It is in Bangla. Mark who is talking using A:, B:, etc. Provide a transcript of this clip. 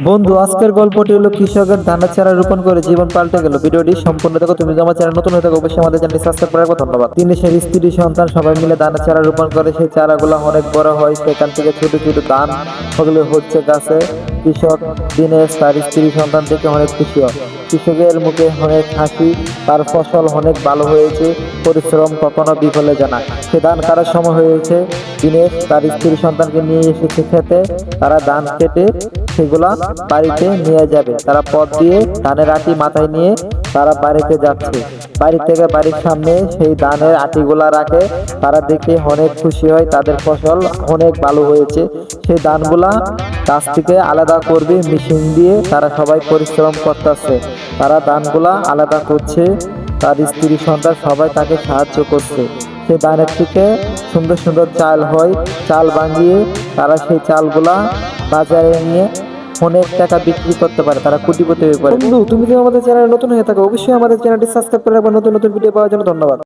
A: বন্ধু, আজকের গল্পটি হলো কৃষকের ধানের চারা রোপণ করে জীবন পাল্টে গেল। ভিডিওটি সম্পূর্ণ দেখো। তুমি আমার চ্যানেল নতুন হয়ে থাকো, অবশ্যই আমাদের চ্যানেলটি সাবস্ক্রাইব করে রাখো ধন্যবাদ। তিনি সেই স্ত্রী, সন্তান সবাই মিলে ধানের চারা রোপণ করে। সেই চারাগুলো অনেক বড় হয়। সেখান থেকে ছোট ছোট ধান ওগুলো হচ্ছে গাছে। কৃষক দিনেশ তার স্ত্রী, সন্তান থেকে অনেক খুশি হয়। কৃষকের মুখে অনেক হাসি। তার ফসল অনেক ভালো হয়েছে। পরিশ্রম কখনো বিফলে জানা সে ধান কাটার সময় হয়েছে। দিনেশ তার স্ত্রী, সন্তানকে নিয়ে এসেছে খেতে। তারা ধান কেটে সেগুলা বাড়িতে নিয়ে যাবে। তারা পথ দিয়ে ধানের আটি মাথায় নিয়ে তারা বাড়িতে যাচ্ছে। বাড়ি থেকে বাড়ির সামনে সেই ধানের আটিগুলা রাখে। তারা দেখে অনেক খুশি হয়, তাদের ফসল অনেক ভালো হয়েছে। সেই ধানগুলা গাছ থেকে আলাদা করবে, মেশিন দিয়ে তারা সবাই পরিশ্রম করতেছে। তারা ধানগুলা আলাদা করছে, তার স্ত্রী সন্তান সবাই তাকে সাহায্য করছে। সেই ধানের থেকে সুন্দর সুন্দর চাল হয়। চাল বানিয়ে তারা সেই চালগুলা বাজারে নিয়ে অনেক টাকা বিক্রি করতে পারে, তারা কোটিপতি হয়ে পড়ে। বন্ধু, তুমি যদি আমাদের চ্যানেলে নতুন হয়ে থাকো, অবশ্যই আমাদের চ্যানেলটি সাবস্ক্রাইব করে রাখবে। নতুন নতুন ভিডিও পাওয়ার জন্য ধন্যবাদ।